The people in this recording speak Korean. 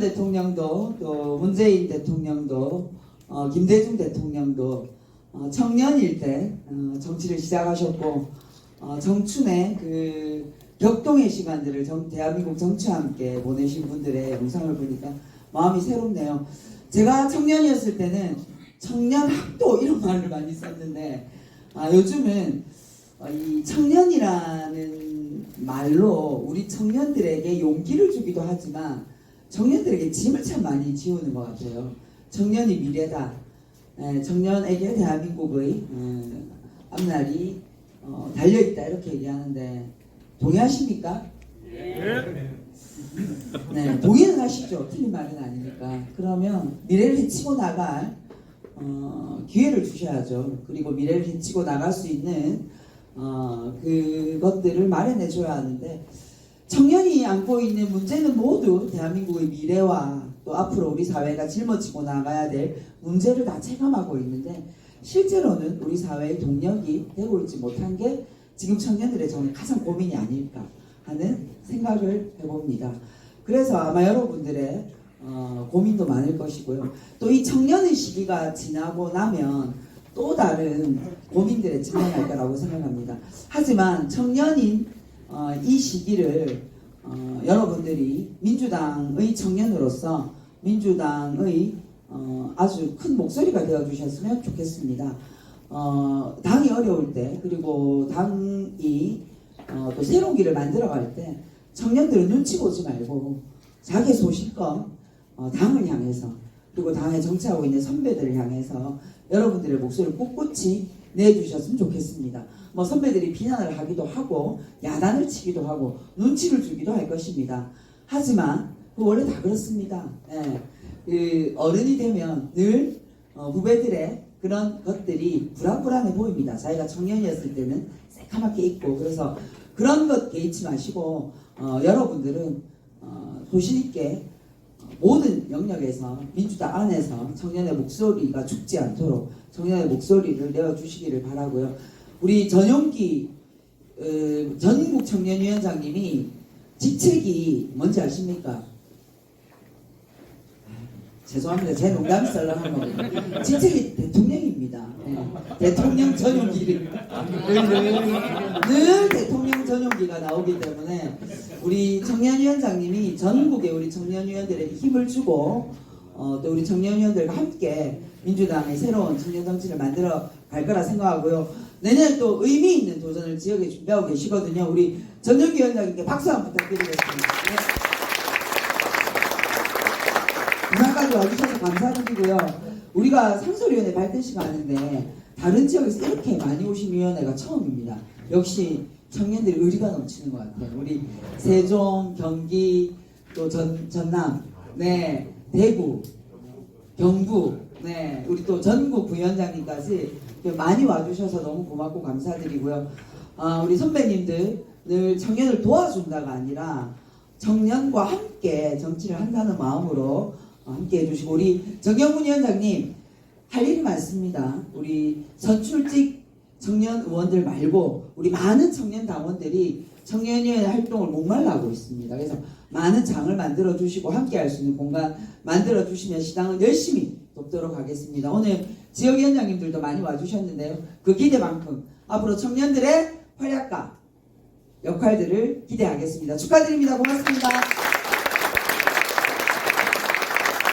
대통령도 또 문재인 대통령도 어, 김대중 대통령도 어, 청년일 때 어, 정치를 시작하셨고 어, 정춘의 그 격동의 시간들을 정- 대한민국 정치와 함께 보내신 분들의 영상을 보니까 마음이 새롭네요. 제가 청년이었을 때는 청년 학도 이런 말을 많이 썼는데 아, 요즘은 어, 이 청년이라는 말로 우리 청년들에게 용기를 주기도 하지만 청년들에게 짐을 참 많이 지우는 것 같아요. 청년이 미래다. 에, 청년에게 대한민국의 에, 앞날이 어, 달려있다 이렇게 얘기하는데 동의하십니까? 네, 동의는 하시죠. 틀린 말은 아니니까. 그러면 미래를 헤치고 나갈 어, 기회를 주셔야죠. 그리고 미래를 헤치고 나갈 수 있는 어, 그것들을 마련해 줘야 하는데 청년이 안고 있는 문제는 모두 대한민국의 미래와 또 앞으로 우리 사회가 짊어지고 나가야 될 문제를 다 체감하고 있는데 실제로는 우리 사회의 동력이 되고 있지 못한 게 지금 청년들의 저는 가장 고민이 아닐까 하는 생각을 해봅니다. 그래서 아마 여러분들의 어, 고민도 많을 것이고요. 또 이 청년의 시기가 지나고 나면 또 다른 고민들에 직면할 거라고 생각합니다. 하지만 청년인 어, 이 시기를 어, 여러분들이 민주당의 청년으로서 민주당의 어, 아주 큰 목소리가 되어 주셨으면 좋겠습니다. 어, 당이 어려울 때 그리고 당이 어, 또 새로운 길을 만들어갈 때 청년들은 눈치 보지 말고 자기 소신껏 어, 당을 향해서 그리고 당에 정치하고 있는 선배들을 향해서 여러분들의 목소리를 꿋꿋이 내주셨으면 좋겠습니다. 뭐 선배들이 비난을 하기도 하고 야단을 치기도 하고 눈치를 주기도 할 것입니다. 하지만 그 원래 다 그렇습니다. 예. 그 어른이 되면 늘 어, 후배들의 그런 것들이 불안불안해 보입니다. 자기가 청년이었을 때는 새카맣게 있고 그래서 그런 것 개의치 마시고 어, 여러분들은 어, 소신 있게 모든 영역에서 민주당 안에서 청년의 목소리가 죽지 않도록 청년의 목소리를 내어주시기를 바라고요. 우리 전용기 어, 전국 청년위원장님이 직책이 뭔지 아십니까? 죄송합니다. 제 농담이 썰렁한 거거든요. 직책이 대통령입니다. 네. 대통령 전용기. 늘, 늘, 늘 대통령 전용기가 나오기 때문에 우리 청년위원장님이 전국의 우리 청년위원들에게 힘을 주고 어, 또 우리 청년위원들과 함께 민주당의 새로운 청년 정치를 만들어 갈 거라 생각하고요. 내년 또 의미 있는 도전을 지역에 준비하고 계시거든요. 우리 전용기 위원장님께 박수 한번 부탁드리겠습니다. 네. 부산까지 와주셔서 감사드리고요. 우리가 상설위원회 발대식 하는데 다른 지역에서 이렇게 많이 오신 위원회가 처음입니다. 역시 청년들이 의리가 넘치는 것 같아요. 우리 세종, 경기, 또 전, 전남, 네, 대구, 경북, 네, 우리 또 전국 부위원장님까지 많이 와주셔서 너무 고맙고 감사드리고요. 아, 우리 선배님들 늘 청년을 도와준다가 아니라 청년과 함께 정치를 한다는 마음으로 어, 함께 해주시고 우리 정영문 위원장님 할 일이 많습니다. 우리 선출직 청년 의원들 말고 우리 많은 청년 당원들이 청년위원회 활동을 목말라 하고 있습니다. 그래서 많은 장을 만들어 주시고 함께 할 수 있는 공간 만들어 주시면 시당은 열심히 돕도록 하겠습니다. 오늘 지역위원장님들도 많이 와주셨는데요. 그 기대만큼 앞으로 청년들의 활약과 역할들을 기대하겠습니다. 축하드립니다. 고맙습니다.